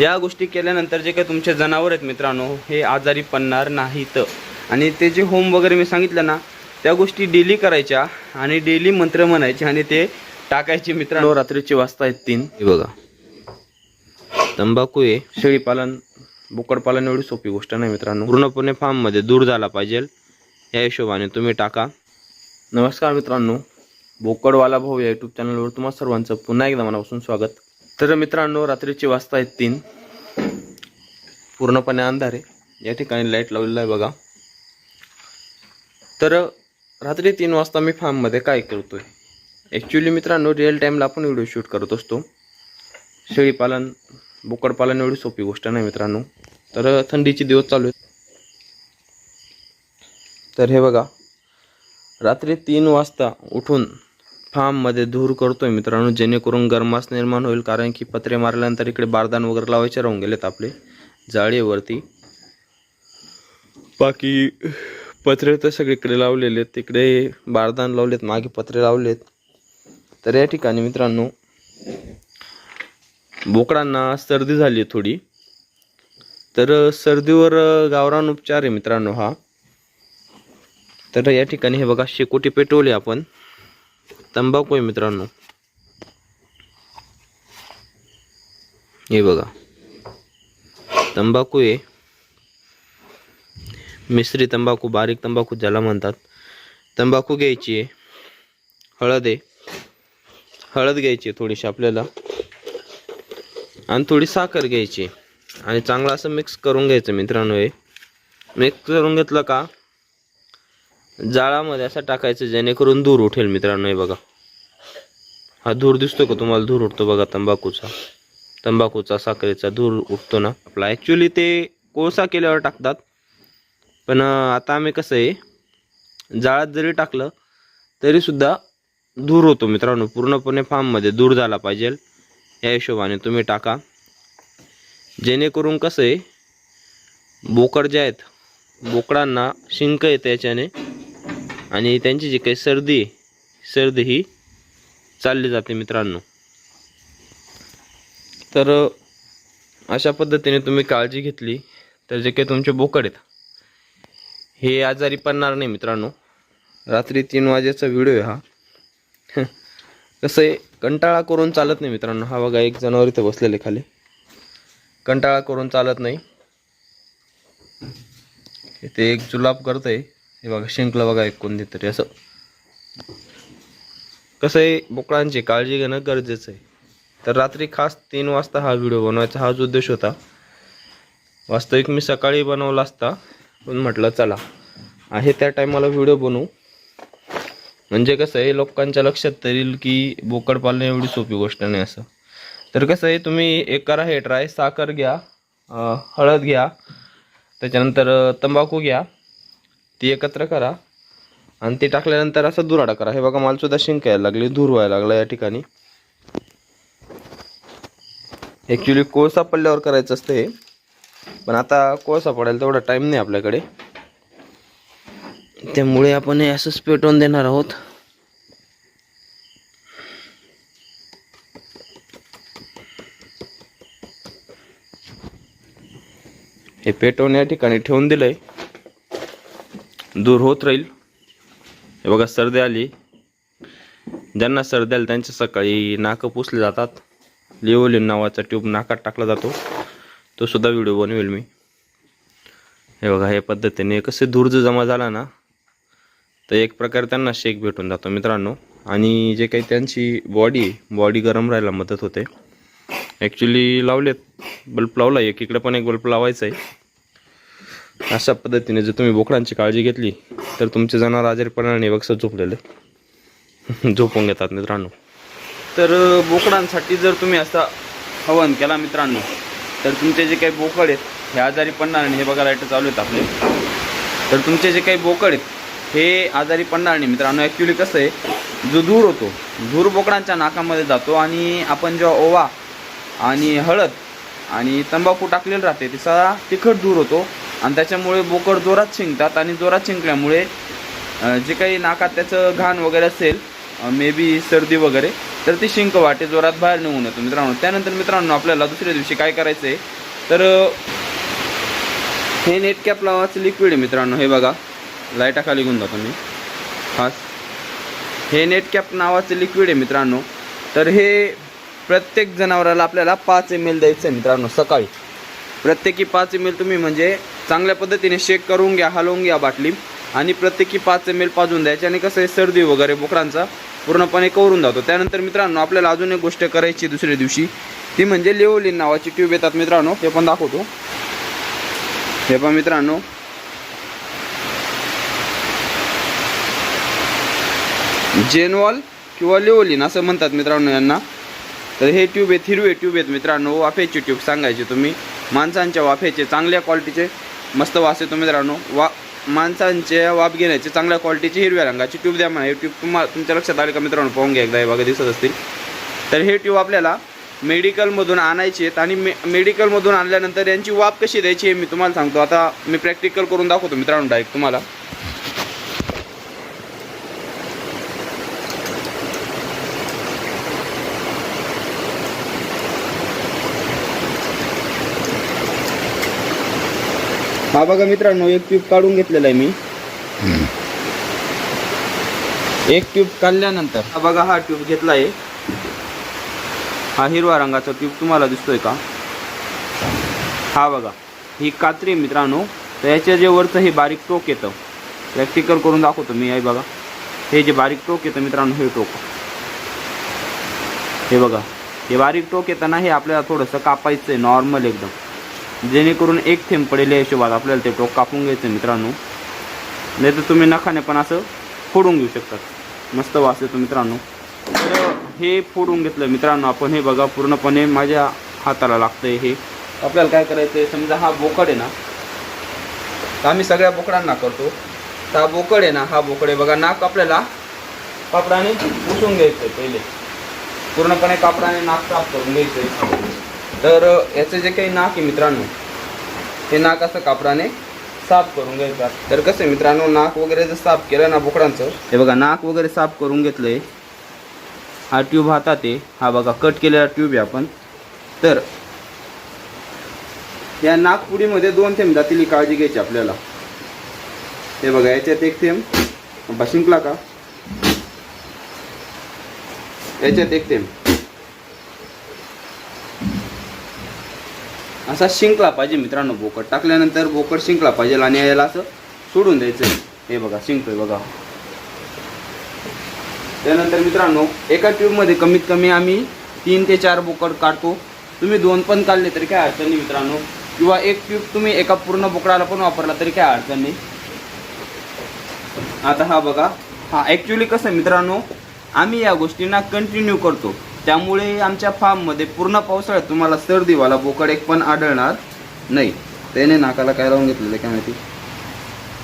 या गोष्टी केल्यानंतर जे काही तुमचे जनावर आहेत मित्रांनो हे आजारी पडणार नाहीत. आणि ते जे होम वगैरे मी सांगितलं ना त्या गोष्टी डेली करायच्या आणि डेली मंत्र म्हणायचे आणि ते टाकायचे मित्रांनो. रात्रीचे वाजता आहेत तीन. हे बघा. तंबाखू आहे शेळीपालन बोकडपालन एवढी सोपी गोष्ट नाही मित्रांनो. पूर्णपणे फार्ममध्ये दूर झाला पाहिजे. या हिशोबाने तुम्ही टाका. नमस्कार मित्रांनो. बोकडवाला भाऊ या यूट्यूब चॅनलवर तुम्हाला सर्वांचं पुन्हा एकदा मनापासून स्वागत. तर मित्रांनो रात्रीची वाजता आहेत तीन. पूर्णपणे अंधार. आहे या ठिकाणी लाइट लावलेला आहे बघा. तर रात्री तीन वाजता मी फार्ममध्ये काय करतोय? ॲक्च्युली मित्रांनो रिअल टाईमला आपण व्हिडिओ शूट करत असतो. शेळीपालन बोकडपालन एवढी सोपी गोष्ट नाही मित्रांनो. तर थंडीचे दिवस चालू आहेत. तर हे बघा. रात्री तीन वाजता उठून फार्ममध्ये धूर करतोय मित्रांनो जेणेकरून गरमास निर्माण होईल कारण की पत्रे मारल्यानंतर इकडे बारदान वगैरे लावायचे राहून गेलेत आपले जाळीवरती. बाकी पत्रे तर सगळीकडे लावलेले आहेत तिकडे बारदान लावलेत मागे पत्रे लावलेत. तर या ठिकाणी मित्रांनो बोकडांना सर्दी झाली आहे थोडी. तर सर्दीवर गावरान उपचार आहे मित्रांनो हा. तर या ठिकाणी हे बघा शेकोटी पेटवली आपण. तंबाखू आहे मित्रांनो. हे बघा. तंबाखू आहे. मिश्री तंबाखू बारीक तंबाखू ज्याला म्हणतात. तंबाखू घ्यायची आहे. हळद आहे. हळद घ्यायची आहे थोडीशी आपल्याला. आणि थोडी साखर घ्यायची आणि चांगलं असं मिक्स करून घ्यायचं मित्रांनो हे. मिक्स करून घेतलं का? जाळामध्ये असं टाकायचं जेणेकरून धूर उठेल मित्रांनो हे बघा. हा धूर दिसतो का तुम्हाला? धूर उठतो बघा तंबाखूचा. तंबाखूचा साखरेचा धूर उठतो ना आपला. ॲक्च्युली ते कोळसा केल्यावर टाकतात. पण आता आम्ही कसं आहे जाळात जरी टाकलं तरीसुद्धा धूर होतो मित्रांनो. पूर्णपणे फार्ममध्ये धूर झाला पाहिजे. या हिशोबाने तुम्ही टाका. जेणेकरून कसं आहे बोकड जे आहेत बोकडांना शिंक येते याच्याने. आणि त्यांची जी काही सर्दी आहे, सर्दी ही चालली जाते मित्रांनो. तर अशा पद्धतीने तुम्ही काळजी घेतली तर जे काही तुमचे बोकड आहेत हे आजारी पडणार नाही मित्रांनो. रात्री तीन वाजेचा व्हिडिओ आहे हा. कसं आहे कंटाळा करून चालत नाही मित्रांनो. हा बघा एक जनावर इथे बसलेले खाली. कंटाळा करून चालत नाही. इथे एक जुलाब आहे हे बघा शिंकलं बघा एक कोणती तरी असं. कसं आहे बोकडांची काळजी घेणं गरजेचं आहे. तर रात्री खास तीन वाजता हा व्हिडिओ बनवायचा हाच उद्देश होता. वास्तविक मी सकाळी बनवला असता पण म्हटलं चला आहे त्या टायमाला व्हिडिओ बनवू. म्हणजे कसं आहे लोकांच्या लक्षात येईल की बोकड पालणे एवढी सोपी गोष्ट नाही असं. तर कसं आहे तुम्ही एक करा हे ट्राय साखर घ्या हळद घ्या त्याच्यानंतर तंबाखू घ्या ती एकत्र करा. आणि ते टाकल्यानंतर असं दुराडा करा. हे बघा मालसुद्धा शिंक यायला लागली धूर व्हायला लागला या ठिकाणी. ॲक्च्युली कोळसा पडल्यावर करायचं असतं हे. पण आता कोळसा पडायला तेवढा टाईम नाही आपल्याकडे. त्यामुळे आपण हे असंच पेटवून देणार आहोत. हे पेटवून या ठिकाणी ठेवून दिलंय. दूर होत राहील. हे बघा सर्दी आली. ज्यांना सर्दी आली त्यांच्या सकाळी नाकं पुसले जातात. लिओलिन नावाचा ट्यूब नाकात टाकला जातो. तो सुद्धा व्हिडिओ बनवेल मी. हे बघा हे पद्धतीने कसे धूर जर जमा झाला ना तर एक प्रकारे त्यांना शेक भेटून जातो मित्रांनो. आणि जे काही त्यांची बॉडी बॉडी गरम राहायला मदत होते. ॲक्च्युली लावलेत बल्ब लावला एक इकडे पण एक बल्ब लावायचा आहे अशा पद्धतीने जर तुम्ही बोकडांची काळजी घेतली तर तुमचे जनावर आजारी पडणार नाही बघ झोपलेले. झोपून घेतात मित्रांनो. तर बोकडांसाठी जर तुम्ही असा हवन केला मित्रांनो तर तुमचे जे काही बोकड आहेत हे आजारी पडणार नाही हे बघा लाइट चालू आहेत आपले. तर तुमचे जे काही बोकड आहेत हे आजारी पडणार नाही मित्रांनो ॲक्च्युली कसं आहे जो धूर होतो धूर बोकडांच्या नाकामध्ये जातो आणि आपण जेव्हा ओवा आणि हळद आणि तंबाखू टाकलेलं राहते तिचा तिखट धूर होतो. आणि त्याच्यामुळे बोकड जोरात शिंकतात आणि जोरात शिंकल्यामुळे जे काही नाकात त्याचं घाण वगैरे असेल मे बी सर्दी वगैरे तर ती शिंक वाटे जोरात बाहेर निघून येतो मित्रांनो. त्यानंतर मित्रांनो आपल्याला दुसऱ्या दिवशी काय करायचं आहे तर हे नेट कॅप लावाचं लिक्विड आहे मित्रांनो हे बघा. लाईटाखाली घेऊन जातो मी. खास. हे नेट कॅप नावाचं लिक्विड आहे मित्रांनो. तर हे प्रत्येक जनावराला आपल्याला पाच एम एल द्यायचं आहे मित्रांनो सकाळी. प्रत्येकी पाच एम एल तुम्ही म्हणजे चांगल्या पद्धतीने शेक करून घ्या हलवून घ्या बाटली. आणि प्रत्येकी पाच एम एल पाजून द्यायची. आणि कसं आहे सर्दी वगैरे बोकरांचा पूर्णपणे करून जातो. त्यानंतर मित्रांनो आपल्याला अजून एक गोष्ट करायची दुसऱ्या दिवशी. ती म्हणजे लेओलिन नावाची ट्यूब येतात मित्रांनो. हे पण दाखवतो. हे पण मित्रांनो. जेनवॉल किंवा लिओलिन असं म्हणतात मित्रांनो यांना. तर हे ट्यूब आहेत हिरवे ट्यूब आहेत मित्रांनो. वाफेची ट्यूब सांगायचे तुम्ही. माणसांच्या वाफेचे चांगल्या क्वालिटीचे मस्त वास येतो मित्रांनो. वा माणसांचे वाप घेण्याचे चांगल्या क्वालिटीची हिरव्या रंगाची ट्यूब द्या म्हणा. हे ट्यूब तुम्हाला तुमच्या लक्षात आले का मित्रांनो? पाहून घ्या एकदा हे बघा दिसत असतील. तर हे ट्यूब आपल्याला मेडिकलमधून आणायचे आहेत आणि मे मेडिकलमधून आणल्यानंतर यांची वाप कशी द्यायची हे मी तुम्हाला सांगतो. आता मी प्रॅक्टिकल करून दाखवतो मित्रांनो डायरेक्ट तुम्हाला. हा बघा मित्रांनो एक ट्यूब काढून घेतलेला आहे मी. एक ट्यूब काढल्यानंतर हा बघा हा ट्यूब घेतला आहे हा हिरवा रंगाचा ट्यूब तुम्हाला दिसतोय का? हा बघा ही कात्री मित्रांनो. तर याच्या जे वरचं हे बारीक टोक येतं प्रॅक्टिकल करून दाखवतो मी हे बघा. हे जे बारीक टोक येतं मित्रांनो हे टोक. हे बघा हे बारीक टोक येतं ना हे आपल्याला थोडंसं कापायचं आहे नॉर्मल एकदम. जेणेकरून एक थेंब पडेल या हिशोबात आपल्याला ते टोक कापून घ्यायचं मित्रांनो. नाही तर तुम्ही नखाने पण असं फोडून घेऊ शकतात मस्त वास येतो मित्रांनो. तर हे फोडून घेतलं मित्रांनो आपण. हे बघा पूर्णपणे माझ्या हाताला लागतंय हे. आपल्याला काय करायचं आहे समजा हा बोकड आहे ना तर आम्ही सगळ्या बोकडांना करतो. तर हा बोकड आहे ना हा बोकड आहे. बघा नाक आपल्याला कापडाने पुसून घ्यायचं आहे पहिले. पूर्णपणे कापडाने नाक साफ करून घ्यायचं आहे तर याचं जे काही नाक आहे मित्रांनो हे नाक असं कापडाने साफ करून घ्यायचं. तर कसं मित्रांनो नाक वगैरे जर साफ केलं ना बोकडांचं हे बघा नाक वगैरे साफ करून घेतलंय. हा ट्यूब हातात आहे. हा बघा कट केलेला ट्यूब आहे आपण. तर या नागपुडीमध्ये दोन थेंब जातील काळजी घ्यायची आपल्याला. हे बघा याच्यात एक थेंब शिंकला का? याच्यात एक थेंब. असा शिंकला पाहिजे मित्रांनो बोकड. टाकल्यानंतर बोकड शिंकला पाहिजे आणि याला असं सोडून द्यायचं हे बघा शिंकतोय बघा. त्यानंतर मित्रांनो एका ट्यूबमध्ये कमीत कमी आम्ही तीन ते चार बोकड काढतो. तुम्ही दोन पण काढले तरी काय अडचण नाही मित्रांनो. किंवा एक ट्यूब तुम्ही एका पूर्ण बोकडाला पण वापरला तरी काय अडचण नाही. आता हा बघा हा ॲक्च्युली कसं मित्रांनो आम्ही या गोष्टींना कंटिन्यू करतो. त्यामुळे आमच्या फार्ममध्ये पूर्ण पावसाळ्यात तुम्हाला सर्दीवाला बोकड एक पण आढळणार नाही. त्याने नाकाला काय लावून घेतलेलं आहे काय माहिती?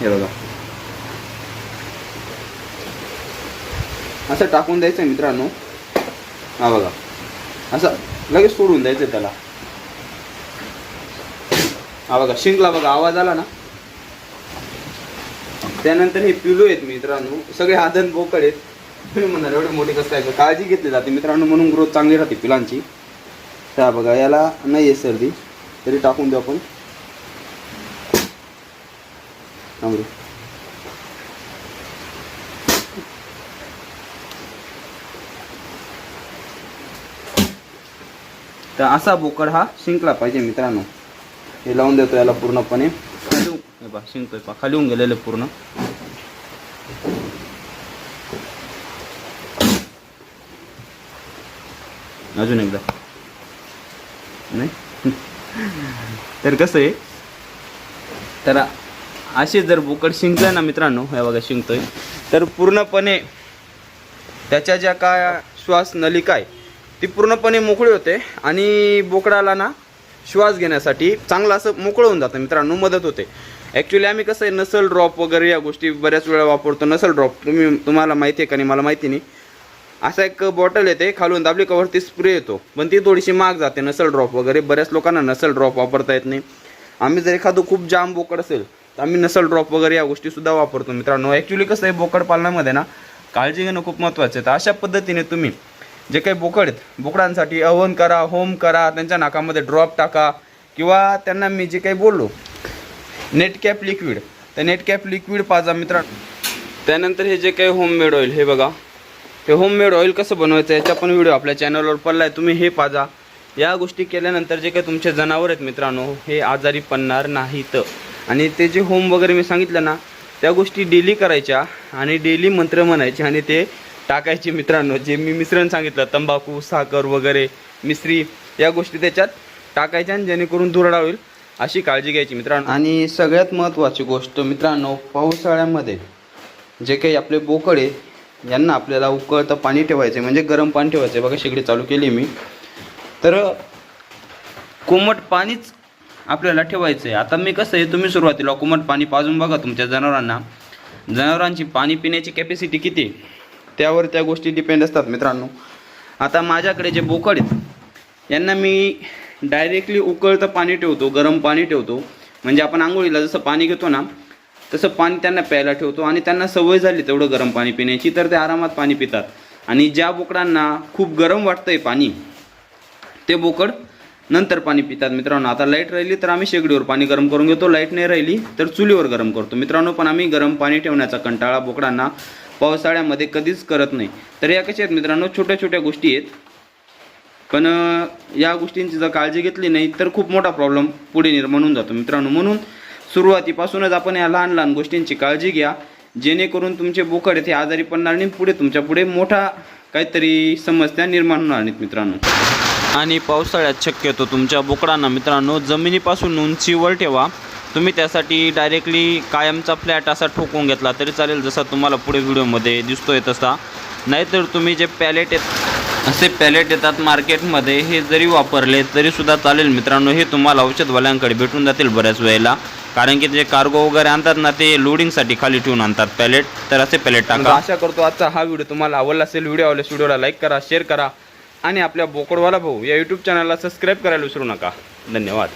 हे बघा. असं टाकून द्यायचं मित्रांनो. हा बघा. असं लगेच सोडून द्यायचं त्याला. हा बघा शिंकला बघा आवाज आला ना? त्यानंतर हे पिलू आहेत मित्रांनो. सगळे आदन बोकड आहेत. तुम्ही म्हणणार एवढे मोठे कसं काय काळजी घेतली जाते? मित्रांनो म्हणून ग्रोथ चांगली राहते फुलांची. त्या बघा याला नाही आहे सर्दी. तरी टाकून देऊ आपण. थांबू. तर असा बोकड हा शिंकला पाहिजे मित्रांनो. हे लावून देतो याला पूर्णपणे. खाली शिंकतोय पा खाली होऊन गेलेलं पूर्ण. अजून एकदा. नाही? तर कसं आहे? तर असे जर बोकड शिंकलं ना मित्रांनो हे बघा शिंकतोय तर पूर्णपणे त्याच्या ज्या काय श्वास नलिका आहे ती पूर्णपणे मोकळी होते आणि बोकडाला ना श्वास घेण्यासाठी चांगलं असं मोकळं होऊन जातं. मित्रांनो मदत होते. ॲक्च्युली आम्ही कसं आहे नसल ड्रॉप वगैरे या गोष्टी बऱ्याच वेळा वापरतो. नसल ड्रॉप तुम्ही तुम्हाला माहिती आहे का नाही? मला माहिती नाही. असा एक बॉटल येते खालून दाबली कवरती स्प्रे येतो. पण ती थोडीशी महाग जाते नसल ड्रॉप वगैरे. बऱ्याच लोकांना नसल ड्रॉप वापरता येत नाही. आम्ही जर एखादं खूप जाम बोकड असेल तर आम्ही नसल ड्रॉप वगैरे या गोष्टीसुद्धा वापरतो मित्रांनो. ॲक्च्युली कसं आहे बोकड पालनामध्ये ना काळजी घेणं खूप महत्त्वाचं आहे. तर अशा पद्धतीने तुम्ही जे काही बोकड आहेत बोकडांसाठी अवन करा होम करा त्यांच्या नाकामध्ये ड्रॉप टाका किंवा त्यांना मी जे काही बोललो नेटकॅप लिक्विड तर नेट कॅप लिक्विड पाजा मित्रांनो. त्यानंतर हे जे काही होममेड ऑइल हे बघा. हे होममेड ऑइल कसं बनवायचं याचा पण व्हिडिओ आपल्या चॅनलवर पडला आहे तुम्ही हे पाजा. या गोष्टी केल्यानंतर जे काही तुमचे जनावर आहेत मित्रांनो हे आजारी पडणार नाहीत. आणि ते जे होम वगैरे मी सांगितलं ना त्या गोष्टी डेली करायच्या आणि डेली मंत्र म्हणायचे आणि ते टाकायचे मित्रांनो. जे मी मिश्रण सांगितलं तंबाखू साखर वगैरे मिश्री या गोष्टी त्याच्यात टाकायच्या आणि जेणेकरून दुरडा होईल अशी काळजी घ्यायची मित्रांनो. आणि सगळ्यात महत्त्वाची गोष्ट मित्रांनो पावसाळ्यामध्ये जे काही आपले बोकडे यांना आपल्याला उकळतं पाणी ठेवायचं आहे म्हणजे गरम पाणी ठेवायचं आहे बघा शेगडी चालू केली मी. तर कोमट पाणीच आपल्याला ठेवायचं आहे आता मी कसं आहे तुम्ही सुरुवातीला कोमट पाणी पाजून बघा तुमच्या जनावरांना. जनावरांची पाणी पिण्याची कॅपॅसिटी किती आहे? त्यावर त्या गोष्टी डिपेंड असतात मित्रांनो. आता माझ्याकडे जे बोकड आहेत यांना मी डायरेक्टली उकळतं पाणी ठेवतो गरम पाणी ठेवतो. म्हणजे आपण आंघोळीला जसं पाणी घेतो ना तसं पाणी त्यांना प्यायला ठेवतो आणि त्यांना सवय झाली तेवढं गरम पाणी पिण्याची तर ते आरामात पाणी पितात. आणि ज्या बोकडांना खूप गरम वाटतंय पाणी ते बोकड नंतर पाणी पितात मित्रांनो. आता लाइट राहिली तर आम्ही शेगडीवर पाणी गरम करून घेतो. लाइट नाही राहिली तर चुलीवर गरम करतो. मित्रांनो पण आम्ही गरम पाणी ठेवण्याचा कंटाळा बोकडांना पावसाळ्यामध्ये कधीच करत नाही. तर या कशा आहेत मित्रांनो छोट्या छोट्या गोष्टी आहेत. पण या गोष्टींची जर काळजी घेतली नाही तर खूप मोठा प्रॉब्लेम पुढे निर्माण होऊन जातो मित्रांनो. म्हणून सुरुवातीपासूनच आपण या लहान लहान गोष्टींची काळजी घ्या. जेणेकरून तुमचे बोकड आहेत हे आजारी पडणार नाही पुढे तुमच्यापुढे मोठा काहीतरी समस्या निर्माण होणार नाहीत मित्रांनो. आणि पावसाळ्यात शक्यतो तुमच्या बोकडांना मित्रांनो जमिनीपासून उंचीवर ठेवा. तुम्ही त्यासाठी डायरेक्टली कायमचा फ्लॅट असा ठोकून घेतला तरी चालेल जसा तुम्हाला पुढे व्हिडिओमध्ये दिसतोय तसा. नाहीतर तुम्ही जे पॅलेट आहेत असे पॅलेट येतात मार्केटमध्ये हे जरी वापरले तरीसुद्धा चालेल मित्रांनो. हे तुम्हाला औषधवाल्यांकडे भेटून जातील बऱ्याच वेळेला. कारण की जे कार्गो वगैरे आणतात ना ते लोडिंगसाठी खाली ठेवून आणतात पॅलेट तर असे पॅलेट टाका. आशा करतो आजचा हा व्हिडिओ तुम्हाला आवडला असेल. व्हिडिओ आवडल्यास व्हिडिओला लाईक करा शेअर करा. आणि आपल्या बोकडवाला भाऊ या यूट्यूब चॅनलला सबस्क्राईब करायला विसरू नका. धन्यवाद.